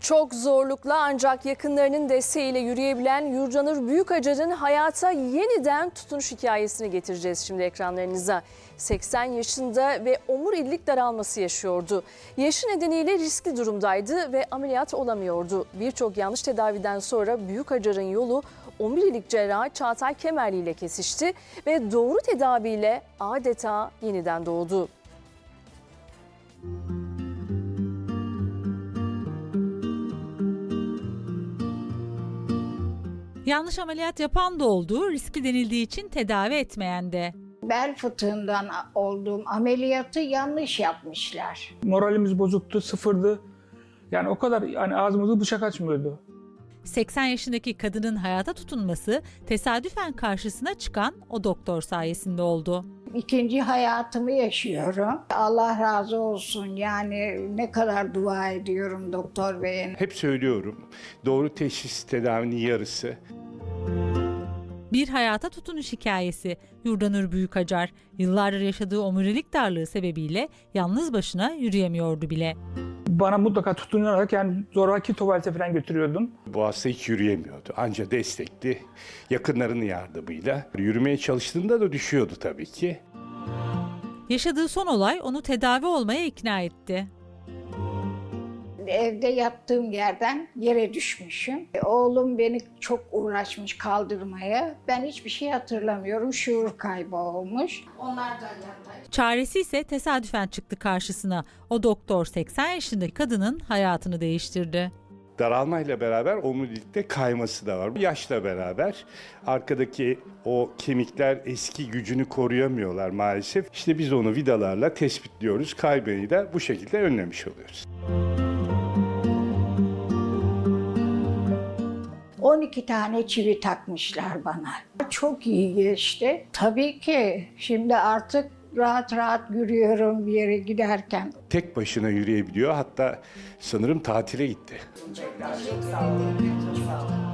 Çok zorlukla ancak yakınlarının desteğiyle yürüyebilen Yurcanur Büyükacar'ın hayata yeniden tutunuş hikayesini getireceğiz şimdi ekranlarınıza. 80 yaşında ve omurilik daralması yaşıyordu. Yaşı nedeniyle riskli durumdaydı ve ameliyat olamıyordu. Birçok yanlış tedaviden sonra Büyükacar'ın yolu omurilik cerrahı Çağatay Kemerli ile kesişti ve doğru tedaviyle adeta yeniden doğdu. Yanlış ameliyat yapan da oldu, riskli denildiği için tedavi etmeyen de. Bel fıtığından olduğum ameliyatı yanlış yapmışlar. Moralimiz bozuktu, sıfırdı. Yani o kadar yani ağzımızı bıçak açmıyordu. 80 yaşındaki kadının hayata tutunması tesadüfen karşısına çıkan o doktor sayesinde oldu. İkinci hayatımı yaşıyorum. Allah razı olsun. Yani ne kadar dua ediyorum doktor beye. Hep söylüyorum. Doğru teşhis tedavinin yarısı. Bir hayata tutunuş hikayesi. Yurdanur Büyükacar yıllardır yaşadığı omurilik darlığı sebebiyle yalnız başına yürüyemiyordu bile. Bana mutlaka tutunarak yani zoraki tuvalete falan götürüyordum. Bu hasta hiç yürüyemiyordu. Anca destekli yakınlarının yardımıyla. Yürümeye çalıştığında da düşüyordu tabii ki. Yaşadığı son olay onu tedavi olmaya ikna etti. Evde yattığım yerden yere düşmüşüm. Oğlum beni çok uğraşmış kaldırmaya. Ben hiçbir şey hatırlamıyorum. Şuur kaybı olmuş. Onlar da yatay. Çaresi ise tesadüfen çıktı karşısına. O doktor 80 yaşındaki kadının hayatını değiştirdi. Daralmayla beraber omurilikte kayması da var. Yaşla beraber arkadaki o kemikler eski gücünü koruyamıyorlar maalesef. İşte biz onu vidalarla tespitliyoruz. Kaybını da bu şekilde önlemiş oluyoruz. 12 tane çivi takmışlar bana. Çok iyi geçti. Tabii ki şimdi artık rahat rahat yürüyorum bir yere giderken. Tek başına yürüyebiliyor. Hatta sanırım tatile gitti. Çok sağ olun. Çok sağ olun.